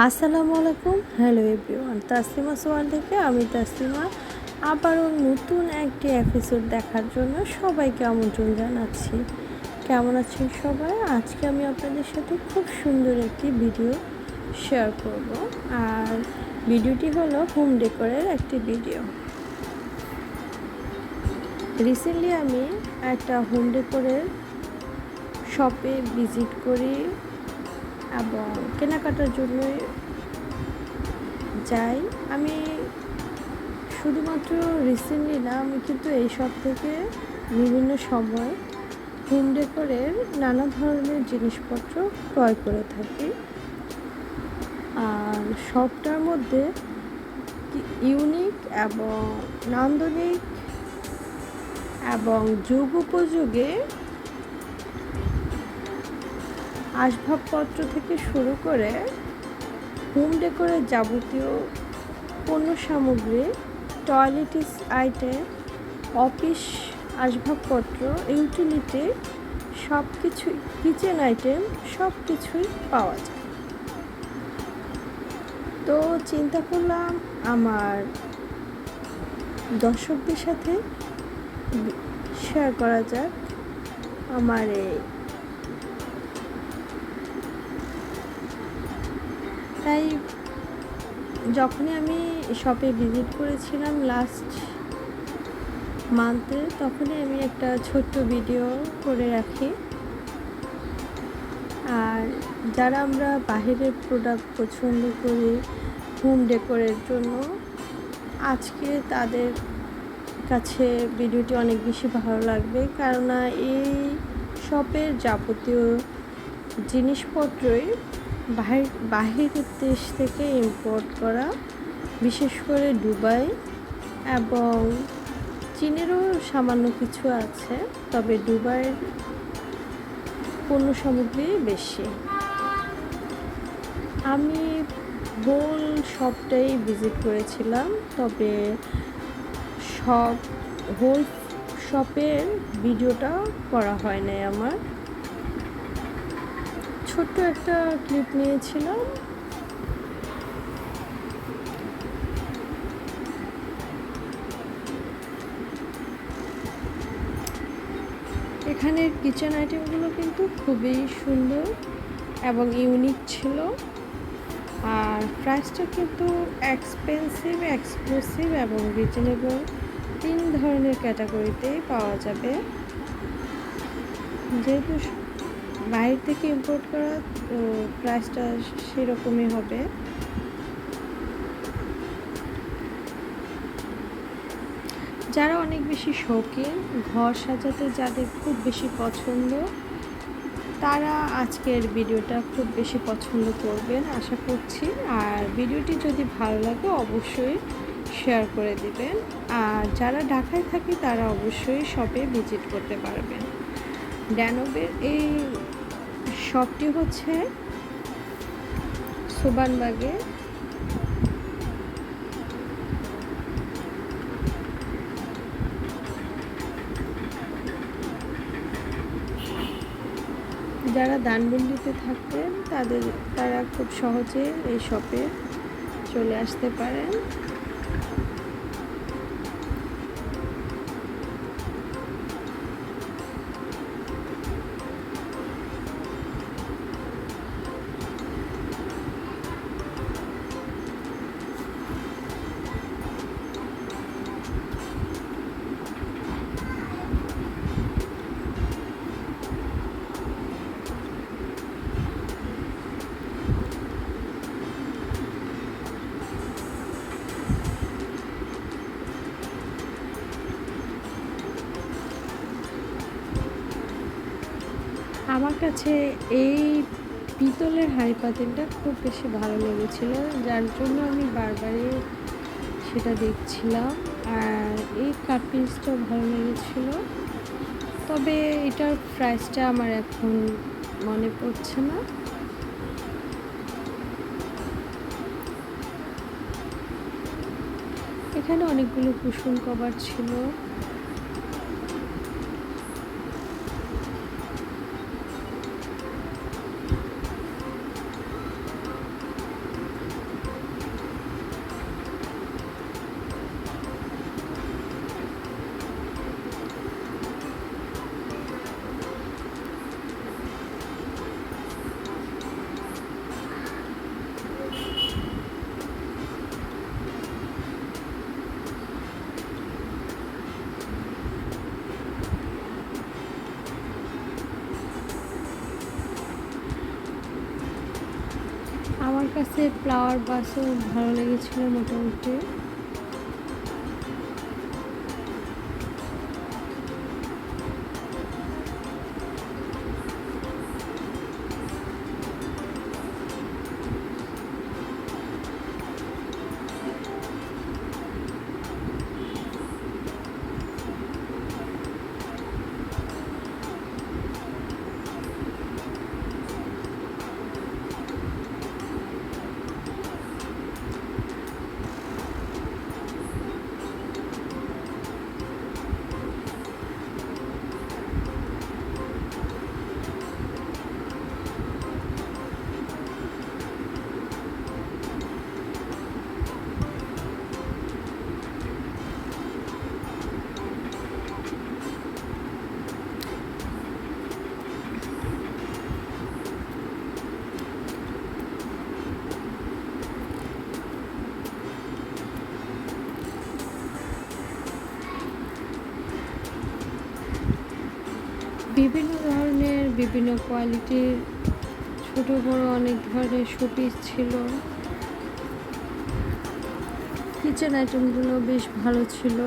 আসসালামু আলাইকুম। Hello everyone Taslima সোয়াল থেকে আমি তাসলিমা। আবারও নতুন একটি এপিসোড দেখার জন্য সবাইকে আমন্ত্রণ জানাচ্ছি। কেমন আছেন সবাই? আজকে আমি আপনাদের সাথে খুব সুন্দর একটি ভিডিও শেয়ার করব। আর ভিডিওটি হলো হোম ডেকোরের একটি ভিডিও রিসেন্টলি আমি একটা হোম ডেকোরের শপে ভিজিট করি। এবং কেনাকাটার জন্য যাই। আমি শুধুমাত্র রিসেন্টলি না, আমি কিন্তু এই সব থেকে বিভিন্ন সময় হোম ডেকোরের নানা ধরনের জিনিসপত্র ক্রয় করে থাকি। আর সবটার মধ্যে ইউনিক এবং নান্দনিক এবং যুগ উপযোগে আসবাবপত্র থেকে শুরু করে হোম ডেকোরের যাবতীয় পণ্য সামগ্রী টয়লেটিস আইটেম, অফিস আসবাবপত্র, ইউটিলিটি সব কিছুই কিচেন আইটেম সব কিছুই পাওয়া যায়। তো চিন্তা করলাম আমার দর্শকদের সাথে শেয়ার করা যাক আমার এই তাই যখনই আমি শপে ভিজিট করেছিলাম লাস্ট মান্থে তখনই আমি একটা ছোট্ট ভিডিও করে রাখি। আর যারা আমরা বাহিরের প্রোডাক্ট পছন্দ করি হোম ডেকোরের জন্য, আজকে তাদের কাছে ভিডিওটি অনেক বেশি ভালো লাগবে। কেননা এই শপের যাবতীয় জিনিসপত্রই বাহির বাহিরের দেশ থেকে ইম্পোর্ট করা, বিশেষ করে দুবাই এবং চীনেরও সামান্য কিছু আছে, তবে দুবাইয়ের পণ্য সামগ্রী বেশি। আমি হোল সবটাই ভিজিট করেছিলাম, তবে সব হোল শপের ভিডিওটা করা হয় নাই আমার। ছোট্ট একটা ক্লিপ নিয়েছিলাম। এখানের কিচেন আইটেমগুলো কিন্তু খুবই সুন্দর এবং ইউনিক ছিল। আর প্রাইসটা কিন্তু এক্সপেন্সিভ এক্সক্লুসিভ এবং রিজনেবল তিন ধরনের ক্যাটাগরিতেই পাওয়া যাবে। যেহেতু বাইরে থেকে ইম্পোর্ট করা, তো প্রাইসটা সেরকমই হবে। যারা অনেক বেশি শৌখিন, ঘর সাজাতে যাদের খুব বেশি পছন্দ, তারা আজকের ভিডিওটা খুব বেশি পছন্দ করবেন, আশা করছি। আর ভিডিওটি যদি ভালো লাগে, অবশ্যই শেয়ার করে দিবেন। আর যারা ঢাকায় থাকে, তারা অবশ্যই শপে ভিজিট করতে পারবেন। ড্যানোবের এই শপটি হচ্ছে সুবানবাগে। যারা দানবন্ডিতে থাকতেন, তাদের, তারা খুব সহজে এই শপে চলে আসতে পারেন। আমার কাছে এই পিতলের হাঁড়ি পাতিলটা খুব বেশি ভালো লেগেছিলো, যার জন্য আমি বারবারই সেটা দেখছিলাম। আর এই কাট পিসটাও ভালো লেগেছিল। তবে এটার প্রাইসটা আমার এখন মনে পড়ছে না। এখানে অনেকগুলো কুশন কভার ছিল। কাছে ফ্লাওয়ার বাসও ভালো লেগেছিলো মোটামুটি। বিভিন্ন ধরনের, বিভিন্ন কোয়ালিটির ছোট বড় অনেক ধরনের শোপিস ছিল। কিচেন আইটেমগুলো বেশ ভালো ছিল।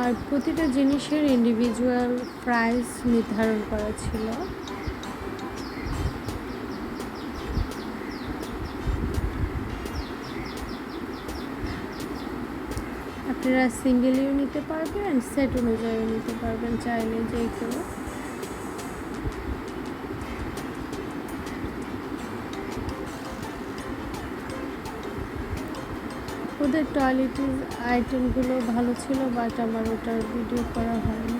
আর প্রতিটা জিনিসের ইন্ডিভিজুয়াল প্রাইস নির্ধারণ করা ছিল। আপনারা সিঙ্গেলিও নিতে পারবেন সেট অনুযায়ীও নিতে পারবেন, চাইলে যে কেউ ওদের টয়লেটের আইটেমগুলো ভালো ছিল বাট আমার ওটার ভিডিও করা হয়নি।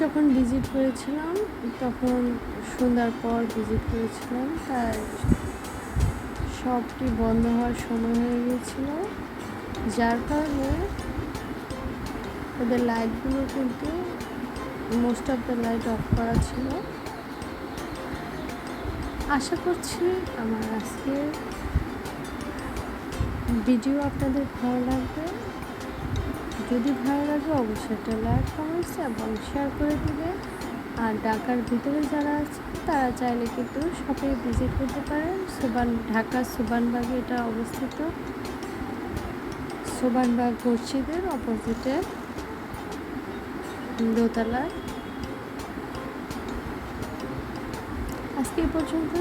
যখন ভিজিট করেছিলাম তখন সন্ধ্যার পর ভিজিট করেছিলাম তাই সবটি বন্ধ হওয়ার সময় হয়ে গিয়েছিল। যার কারণে ওদের লাইটগুলো কিন্তু most of the light off করা ছিল। আশা করছি আমার আজকের ভিডিও আপনাদের ভালো লাগবে। যদি ভালো লাগে অবশ্যই একটা লাইক, কমেন্টস এবং শেয়ার করে দিবে। আর ঢাকার ভিতরে যারা আছে তারা চাইলে কিন্তু শপে ভিজিট করতে পারেন। সুবান ঢাকা সুবানবাগে এটা অবস্থিত। সুবানবাগ মসজিদের অপোজিটে দোতলায়। আজকে পর্যন্ত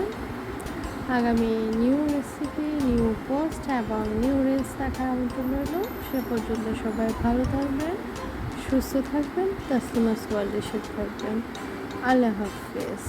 আগামী নিউ রেসিপি, নিউ পোস্ট এবং নিউ রিলস দেখার আমন্ত্রণ রইল। সে পর্যন্ত সবাই ভালো থাকবেন, সুস্থ থাকবেন তাসলিমাস ওয়ার্ল্ডের সাথে থাকবেন। আল্লাহ হাফেজ।